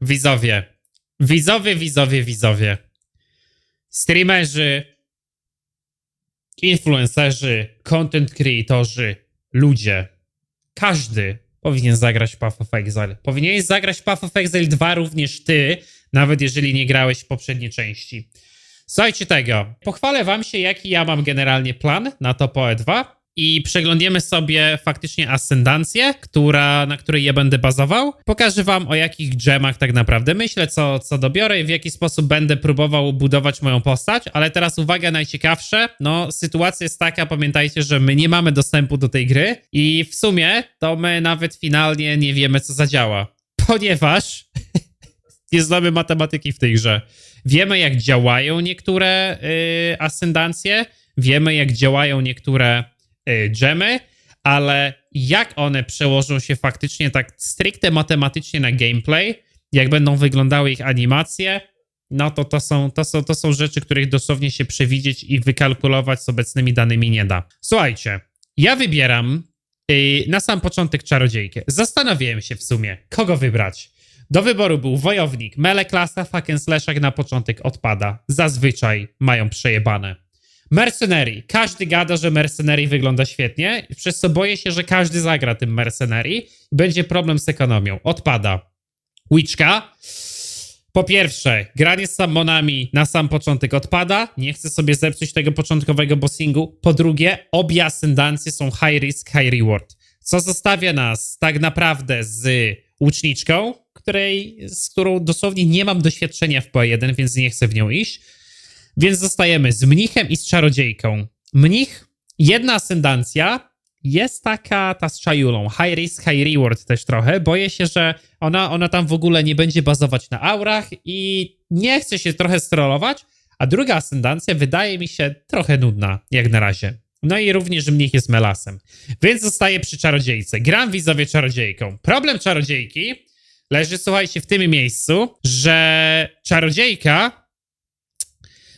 Widzowie. Widzowie, widzowie, widzowie. Streamerzy, influencerzy, content creatorzy, ludzie. Każdy powinien zagrać Path of Exile. Powinieneś zagrać Path of Exile 2 również ty, nawet jeżeli nie grałeś w poprzedniej części. Słuchajcie tego. Pochwalę wam się, jaki ja mam generalnie plan na to PoE 2 i przeglądniemy sobie faktycznie ascendancję, która, na której ja będę bazował. Pokażę wam o jakich gemach tak naprawdę myślę, co, co dobiorę i w jaki sposób będę próbował budować moją postać, ale teraz uwaga, najciekawsze, no sytuacja jest taka, pamiętajcie, że my nie mamy dostępu do tej gry i w sumie to my nawet finalnie nie wiemy, co zadziała, ponieważ nie znamy matematyki w tej grze. Wiemy, jak działają niektóre y, ascendancje, wiemy, jak działają niektóre y, gemy, ale jak one przełożą się faktycznie tak stricte matematycznie na gameplay, jak będą wyglądały ich animacje, no to to są, to, są, to są rzeczy, których dosłownie się przewidzieć i wykalkulować z obecnymi danymi nie da. Słuchajcie, ja wybieram y, na sam początek czarodziejkę. Zastanawiałem się w sumie, kogo wybrać. Do wyboru był wojownik, mele klasa, fuck and slash jak na początek odpada. Zazwyczaj mają przejebane. Mercenary. Każdy gada, że Mercenary wygląda świetnie, przez co boję się, że każdy zagra tym Mercenary. Będzie problem z ekonomią. Odpada. Witchka. Po pierwsze, granie z sammonami na sam początek odpada. Nie chcę sobie zepsuć tego początkowego bossingu. Po drugie, obie ascendancje są high risk, high reward. Co zostawia nas tak naprawdę z łuczniczką, której, z którą dosłownie nie mam doświadczenia w PO1, więc nie chcę w nią iść. Więc zostajemy z mnichem i z czarodziejką. Mnich, jedna ascendancja, jest taka ta z czajulą. High risk, high reward też trochę. Boję się, że ona, ona tam w ogóle nie będzie bazować na aurach i nie chce się trochę strollować. A druga ascendancja wydaje mi się trochę nudna, jak na razie. No i również mnich jest melasem. Więc zostaję przy czarodziejce. Gram widzowie czarodziejką. Problem czarodziejki leży, słuchajcie, w tym miejscu, że czarodziejka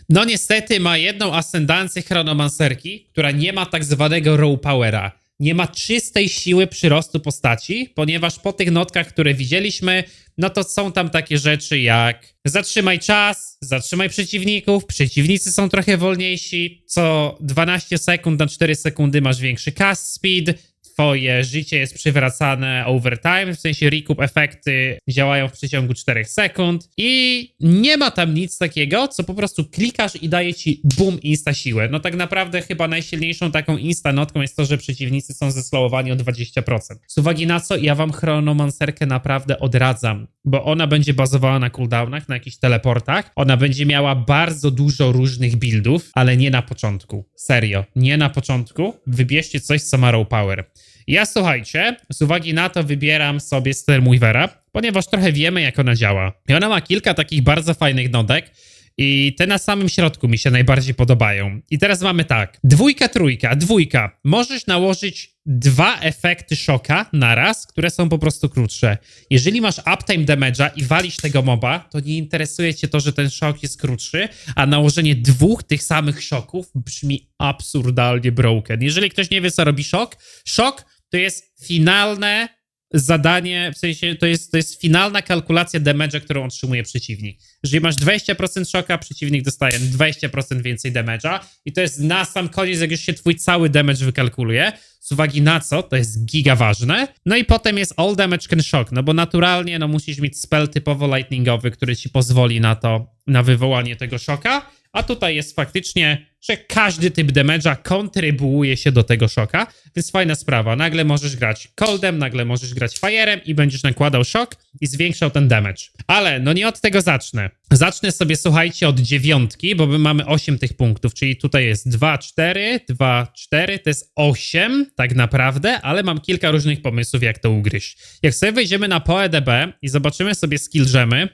no niestety ma jedną ascendancję chronomancerki, która nie ma tak zwanego raw powera. Nie ma czystej siły przyrostu postaci, ponieważ po tych notkach, które widzieliśmy, no to są tam takie rzeczy jak zatrzymaj czas, zatrzymaj przeciwników, przeciwnicy są trochę wolniejsi, co 12 sekund na 4 sekundy masz większy cast speed, twoje życie jest przywracane over time, w sensie recoup efekty działają w przeciągu 4 sekund i nie ma tam nic takiego, co po prostu klikasz i daje ci boom insta siłę. No tak naprawdę chyba najsilniejszą taką insta notką jest to, że przeciwnicy są zeslowowani o 20%. Z uwagi na co ja wam chronomancerkę naprawdę odradzam, bo ona będzie bazowała na cooldownach, na jakichś teleportach, ona będzie miała bardzo dużo różnych buildów, ale nie na początku. Serio, nie na początku. Wybierzcie coś, co ma raw power. Ja słuchajcie, z uwagi na to wybieram sobie Stormweavera, ponieważ trochę wiemy, jak ona działa. I ona ma kilka takich bardzo fajnych nodek. I te na samym środku mi się najbardziej podobają. I teraz mamy tak. Dwójka, trójka, dwójka. Możesz nałożyć dwa efekty szoka naraz, które są po prostu krótsze. Jeżeli masz uptime damage'a i walisz tego moba, to nie interesuje cię to, że ten szok jest krótszy, a nałożenie dwóch tych samych szoków brzmi absurdalnie broken. Jeżeli ktoś nie wie, co robi szok, szok to jest finalne zadanie, w sensie to jest, to jest finalna kalkulacja damage'a, którą otrzymuje przeciwnik. Jeżeli masz 20% szoka, przeciwnik dostaje 20% więcej damage'a i to jest na sam koniec, jak już się twój cały damage wykalkuluje, z uwagi na co, to jest giga ważne. No i potem jest all damage can shock, no bo naturalnie no musisz mieć spell typowo lightningowy, który ci pozwoli na to, na wywołanie tego szoka, a tutaj jest faktycznie, że każdy typ damage'a kontrybuuje się do tego szoka, więc fajna sprawa. Nagle możesz grać coldem, nagle możesz grać fire'em i będziesz nakładał szok i zwiększał ten damage. Ale no nie od tego zacznę. Zacznę sobie, słuchajcie, od dziewiątki, bo my mamy 8 tych punktów, czyli tutaj jest 2, 4, 2, 4, to jest 8 tak naprawdę, ale mam kilka różnych pomysłów, jak to ugryźć. Jak sobie wejdziemy na PoeDB i zobaczymy sobie skill gemy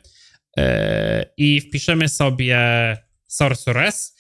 yy, i wpiszemy sobie Sorceress,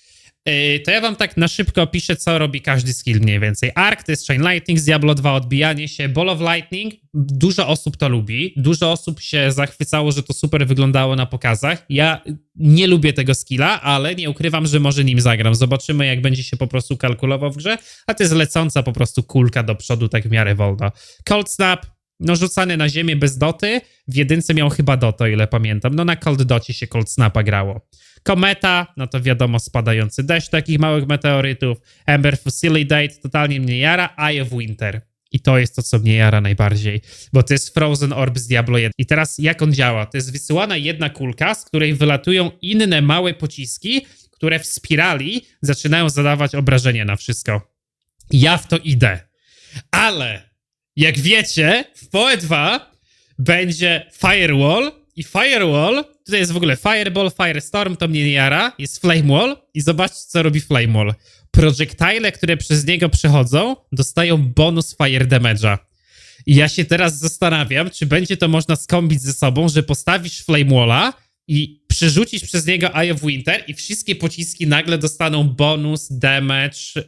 Yy, to ja wam tak na szybko opiszę, co robi każdy skill mniej więcej. Arc to jest Chain Lightning, z Diablo 2 odbijanie się, Ball of Lightning, dużo osób to lubi, dużo osób się zachwycało, że to super wyglądało na pokazach. Ja nie lubię tego skilla, ale nie ukrywam, że może nim zagram. Zobaczymy, jak będzie się po prostu kalkulował w grze, a to jest lecąca po prostu kulka do przodu, tak w miarę wolno. Cold Snap, no rzucany na ziemię bez doty. W jedynce miał chyba dot, o ile pamiętam. No na Cold Docie się Cold Snapa grało. Kometa, no to wiadomo, spadający deszcz takich małych meteorytów. Ember Facilitate, totalnie mnie jara. Eye of Winter. I to jest to, co mnie jara najbardziej, bo to jest Frozen Orb z Diablo 1. I teraz jak on działa? To jest wysyłana jedna kulka, z której wylatują inne małe pociski, które w spirali zaczynają zadawać obrażenia na wszystko. Ja w to idę. Ale jak wiecie, w PoE 2 będzie Firewall i Firewall, tutaj jest w ogóle Fireball, Firestorm, to mnie nie jara, jest Flame Wall i zobaczcie, co robi Flame Wall. Projektile, które przez niego przechodzą, dostają bonus Fire Damage'a. I ja się teraz zastanawiam, czy będzie to można skombić ze sobą, że postawisz Flame Walla i przerzucisz przez niego Eye of Winter i wszystkie pociski nagle dostaną bonus, damage yy,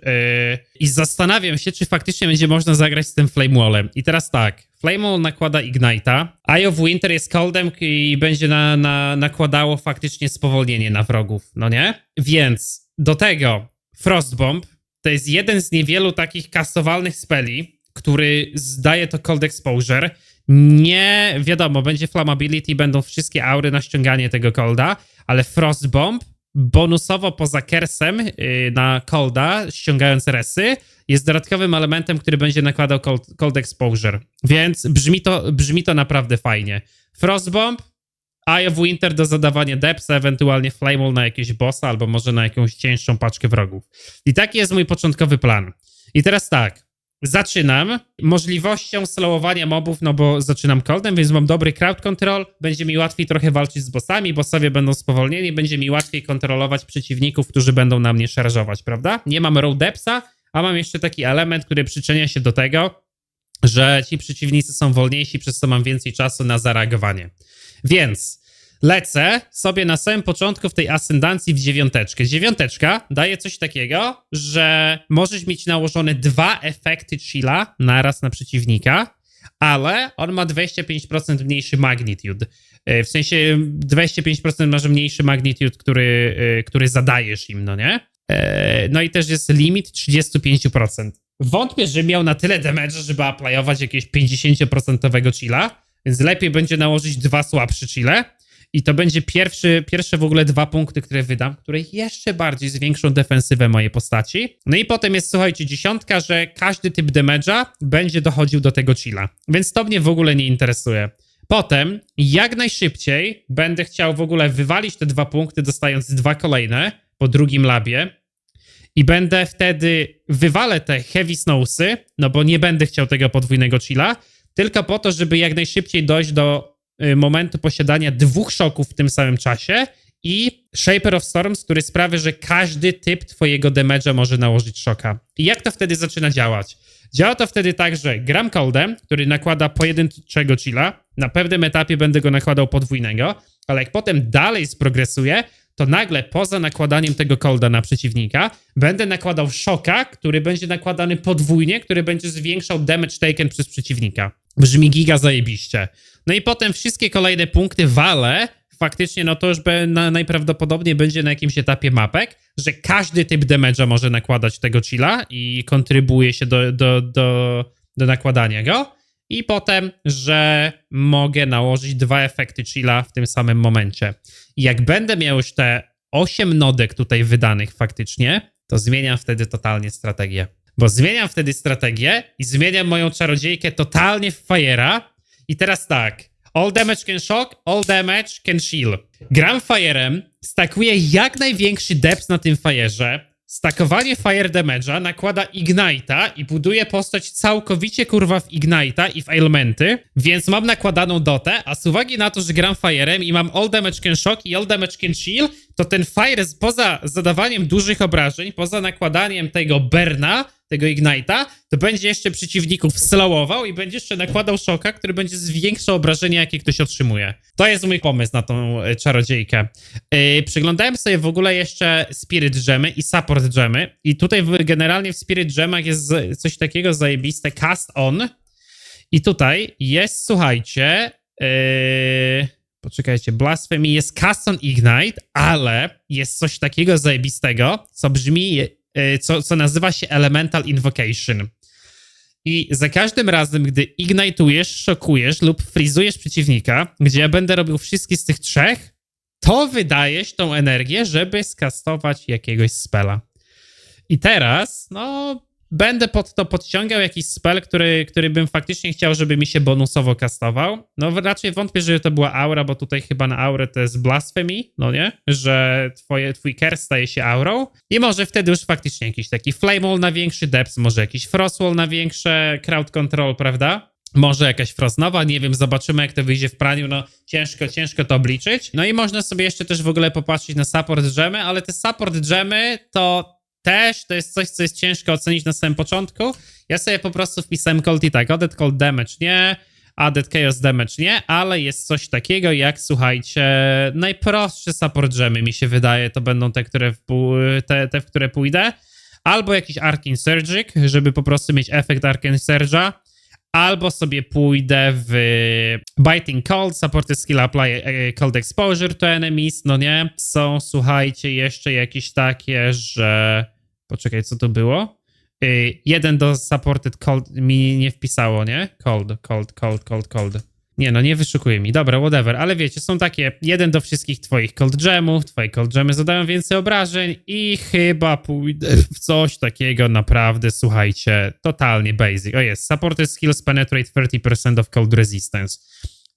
i zastanawiam się, czy faktycznie będzie można zagrać z tym Flame Wallem. I teraz tak, Flame Wall nakłada Ignite'a, Eye of Winter jest coldem i będzie na, na, nakładało faktycznie spowolnienie na wrogów, no nie? Więc do tego Frostbomb to jest jeden z niewielu takich kastowalnych speli, który zdaje to cold exposure. Nie wiadomo, będzie flammability, będą wszystkie aury na ściąganie tego colda, ale Frostbomb bonusowo poza kersem yy, na colda, ściągając resy, jest dodatkowym elementem, który będzie nakładał cold, cold exposure. Więc brzmi to, brzmi to naprawdę fajnie. Frostbomb, Eye of Winter do zadawania depsa, ewentualnie Flamewall na jakiegoś bossa, albo może na jakąś cięższą paczkę wrogów. I taki jest mój początkowy plan. I teraz tak, zaczynam możliwością slowowania mobów, no bo zaczynam coldem, więc mam dobry crowd control, będzie mi łatwiej trochę walczyć z bossami, bossowie będą spowolnieni, będzie mi łatwiej kontrolować przeciwników, którzy będą na mnie szarżować, prawda? Nie mam row depsa, a mam jeszcze taki element, który przyczynia się do tego, że ci przeciwnicy są wolniejsi, przez co mam więcej czasu na zareagowanie. Więc lecę sobie na samym początku w tej ascendancji w dziewiąteczkę. Dziewiąteczka daje coś takiego, że możesz mieć nałożone dwa efekty chilla naraz na przeciwnika, ale on ma 25% mniejszy magnitude. E, W sensie 25% masz mniejszy magnitude, który, e, który zadajesz im, no nie? E, No i też jest limit 35%. Wątpię, że miał na tyle damage, żeby aplyować jakiegoś 50% chilla, więc lepiej będzie nałożyć dwa słabsze chile. I to będzie pierwszy, pierwsze w ogóle dwa punkty, które wydam, które jeszcze bardziej zwiększą defensywę mojej postaci. No i potem jest, słuchajcie, dziesiątka, że każdy typ damage'a będzie dochodził do tego chilla. Więc to mnie w ogóle nie interesuje. Potem, jak najszybciej będę chciał w ogóle wywalić te dwa punkty, dostając dwa kolejne po drugim labie. I będę wtedy wywalę te heavy snowsy, no bo nie będę chciał tego podwójnego chilla, tylko po to, żeby jak najszybciej dojść do momentu posiadania dwóch szoków w tym samym czasie i Shaper of Storms, który sprawia, że każdy typ twojego damage'a może nałożyć szoka. I jak to wtedy zaczyna działać? Działa to wtedy tak, że gram coldem, który nakłada pojedynczego chilla, na pewnym etapie będę go nakładał podwójnego, ale jak potem dalej sprogresuję, to nagle poza nakładaniem tego colda na przeciwnika, będę nakładał szoka, który będzie nakładany podwójnie, który będzie zwiększał damage taken przez przeciwnika. Brzmi giga zajebiście. No i potem wszystkie kolejne punkty wale, faktycznie no to już be, na, najprawdopodobniej będzie na jakimś etapie mapek, że każdy typ damage'a może nakładać tego chilla i kontrybuje się do, do, do, do nakładania go. I potem, że mogę nałożyć dwa efekty chilla w tym samym momencie. I jak będę miał już te 8 nodek tutaj wydanych faktycznie, to zmieniam wtedy totalnie strategię. Bo zmieniam wtedy strategię i zmieniam moją czarodziejkę totalnie w Fire'a. I teraz tak. All damage can shock, all damage can shield. Gram Fire'em, stakuję jak największy depth na tym Fire'ze. Stakowanie Fire Damage'a nakłada Ignite'a i buduje postać całkowicie kurwa w Ignite'a i w elementy, więc mam nakładaną dotę, a z uwagi na to, że gram Fire'em i mam All Damage Can Shock i All Damage Can Shield, to ten Fire poza zadawaniem dużych obrażeń, poza nakładaniem tego Berna, tego Ignite'a, to będzie jeszcze przeciwników slowował i będzie jeszcze nakładał szoka, który będzie zwiększał obrażenia, jakie ktoś otrzymuje. To jest mój pomysł na tą e, czarodziejkę. Yy, przyglądałem sobie w ogóle jeszcze Spirit Gemy i Support Gemy i tutaj w, generalnie w Spirit Gemach jest coś takiego zajebiste, Cast On i tutaj jest, słuchajcie, yy, poczekajcie, Blasphemy jest Cast On Ignite, ale jest coś takiego zajebistego, co brzmi, yy, co, co nazywa się Elemental Invocation. I za każdym razem, gdy ignitujesz, szokujesz lub frizujesz przeciwnika, gdzie ja będę robił wszystkie z tych trzech, to wydajesz tą energię, żeby skastować jakiegoś spela. I teraz, no, będę pod to podciągał jakiś spell, który, który bym faktycznie chciał, żeby mi się bonusowo kastował. No raczej wątpię, żeby to była aura, bo tutaj chyba na aurę to jest blasphemy, no nie? Że twoje, twój care staje się aurą. I może wtedy już faktycznie jakiś taki flame wall na większy depth, może jakiś frost wall na większe crowd control, prawda? Może jakaś frosnowa, nie wiem, zobaczymy jak to wyjdzie w praniu, no ciężko, ciężko to obliczyć. No i można sobie jeszcze też w ogóle popatrzeć na support dżemy, ale te support dżemy to też to jest coś, co jest ciężko ocenić na samym początku. Ja sobie po prostu wpisałem cold i tak, added cold damage nie, added chaos damage nie, ale jest coś takiego jak, słuchajcie, najprostsze support dżemy mi się wydaje, to będą te, które w, te, te w które pójdę. Albo jakiś Arcane Surgic, żeby po prostu mieć efekt Arcane Surge'a, albo sobie pójdę w Biting Cold, supported skill apply e, cold exposure to enemies, no nie? Są, słuchajcie, jeszcze jakieś takie, że... Poczekaj, co to było? Y, jeden do supported cold mi nie wpisało, nie? Cold, cold, cold, cold, cold. Nie no, nie wyszukuje mi. Dobra, whatever. Ale wiecie, są takie jeden do wszystkich twoich cold gemów, twoje cold gemy zadają więcej obrażeń i chyba pójdę w coś takiego naprawdę, słuchajcie, totalnie basic. O jest, supported skills penetrate 30% of cold resistance.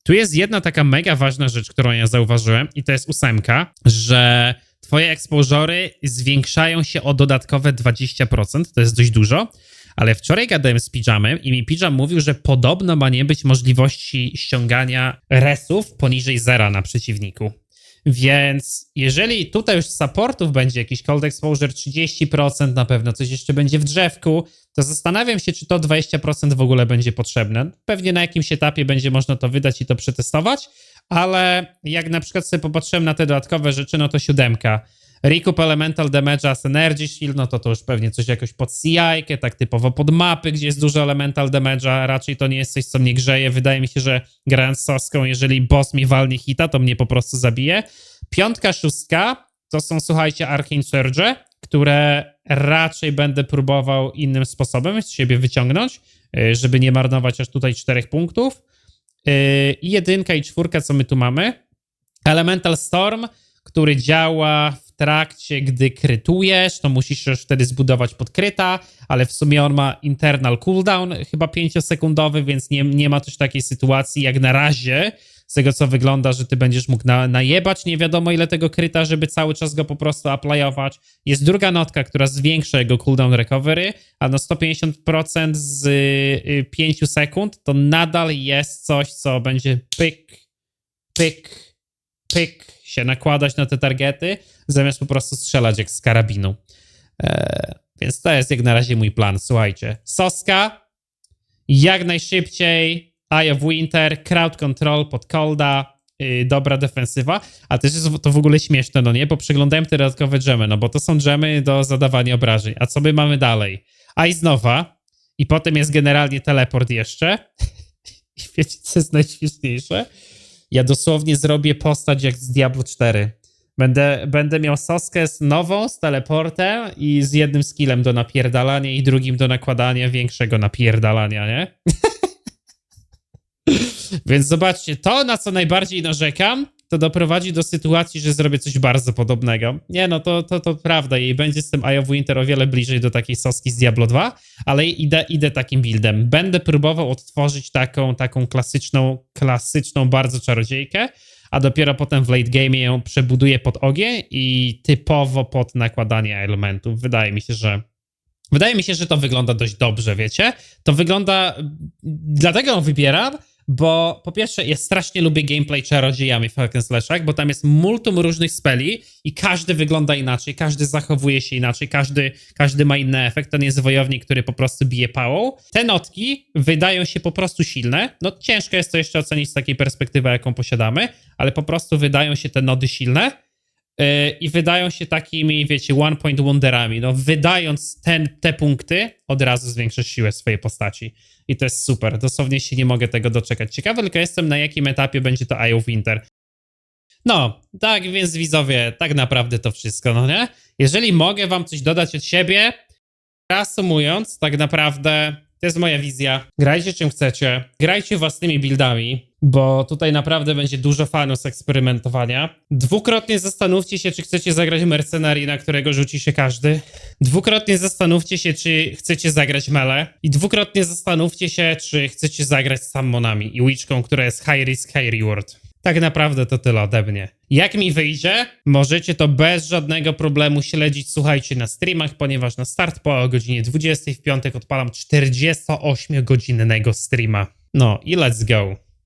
Tu jest jedna taka mega ważna rzecz, którą ja zauważyłem i to jest ósemka, że twoje exposury zwiększają się o dodatkowe 20%, to jest dość dużo. Ale wczoraj gadałem z Pijamem i mi Pijam mówił, że podobno ma nie być możliwości ściągania resów poniżej zera na przeciwniku. Więc jeżeli tutaj już z supportów będzie jakiś cold exposure 30%, na pewno coś jeszcze będzie w drzewku, to zastanawiam się, czy to 20% w ogóle będzie potrzebne. Pewnie na jakimś etapie będzie można to wydać i to przetestować, ale jak na przykład sobie popatrzyłem na te dodatkowe rzeczy, no to siódemka. Recoup Elemental Damage as Energy Shield, no to to już pewnie coś jakoś pod CI, tak typowo pod mapy, gdzie jest dużo Elemental Damage'a, raczej to nie jest coś, co mnie grzeje. Wydaje mi się, że grając soską, jeżeli boss mi walnie hita, to mnie po prostu zabije. Piątka, szóstka to są, słuchajcie, Arcane Surge, które raczej będę próbował innym sposobem z siebie wyciągnąć, y, żeby nie marnować aż tutaj czterech punktów. Y, I jedynka i czwórka, co my tu mamy? Elemental Storm, który działa trakcie, gdy krytujesz, to musisz już wtedy zbudować podkryta, ale w sumie on ma internal cooldown, chyba 5-sekundowy, więc nie, nie ma też takiej sytuacji jak na razie, z tego co wygląda, że ty będziesz mógł na, najebać nie wiadomo ile tego kryta, żeby cały czas go po prostu aplyować. Jest druga notka, która zwiększa jego cooldown recovery, a no 150% z y, 5 sekund to nadal jest coś, co będzie pyk, pyk, pyk się nakładać na te targety, zamiast po prostu strzelać jak z karabinu. Eee, więc to jest jak na razie mój plan. Słuchajcie, Soska, jak najszybciej, Eye of Winter, crowd control pod Colda, yy, dobra defensywa, a też jest to w ogóle śmieszne, no nie, bo przeglądałem te dodatkowe dżemy, no bo to są dżemy do zadawania obrażeń, a co my mamy dalej? Ice Nowa i potem jest generalnie teleport jeszcze i wiecie, co jest najśmieszniejsze? Ja dosłownie zrobię postać jak z Diablo 4. Będę, będę miał Soskę z nową, z teleportem i z jednym skillem do napierdalania i drugim do nakładania większego napierdalania, nie? Więc zobaczcie, to na co najbardziej narzekam, to doprowadzi do sytuacji, że zrobię coś bardzo podobnego. Nie no, to, to, to prawda i będzie z tym of Winter o wiele bliżej do takiej soski z Diablo 2, ale idę, idę takim buildem. Będę próbował odtworzyć taką, taką klasyczną, klasyczną bardzo czarodziejkę, a dopiero potem w late game ją przebuduję pod ogień i typowo pod nakładanie elementów. Wydaje mi się, że Wydaje mi się, że to wygląda dość dobrze, wiecie? To wygląda. Dlatego ją wybieram, bo po pierwsze, ja strasznie lubię gameplay czarodziejami w Hack Slashach, bo tam jest multum różnych speli i każdy wygląda inaczej, każdy zachowuje się inaczej, każdy, każdy ma inny efekt. Nie jest wojownik, który po prostu bije pałą. Te notki wydają się po prostu silne. No ciężko jest to jeszcze ocenić z takiej perspektywy, jaką posiadamy, ale po prostu wydają się te nody silne. Yy, I wydają się takimi, wiecie, one point wonderami. No, wydając ten, te punkty, od razu zwiększasz siłę swojej postaci. I to jest super. Dosłownie się nie mogę tego doczekać. Ciekawy tylko jestem, na jakim etapie będzie to of Winter. No, tak więc widzowie, tak naprawdę to wszystko, no nie? Jeżeli mogę wam coś dodać od siebie, reasumując, tak naprawdę To jest moja wizja. Grajcie czym chcecie. Grajcie własnymi buildami, bo tutaj naprawdę będzie dużo fanów z eksperymentowania. Dwukrotnie zastanówcie się, czy chcecie zagrać mercenarii, na którego rzuci się każdy. Dwukrotnie zastanówcie się, czy chcecie zagrać mele. I dwukrotnie zastanówcie się, czy chcecie zagrać z sammonami i witchką, która jest high risk, high reward. Tak naprawdę to tyle ode mnie. Jak mi wyjdzie, możecie to bez żadnego problemu śledzić, słuchajcie, na streamach, ponieważ na start po godzinie 20 w piątek odpalam 48-godzinnego streama. No i let's go.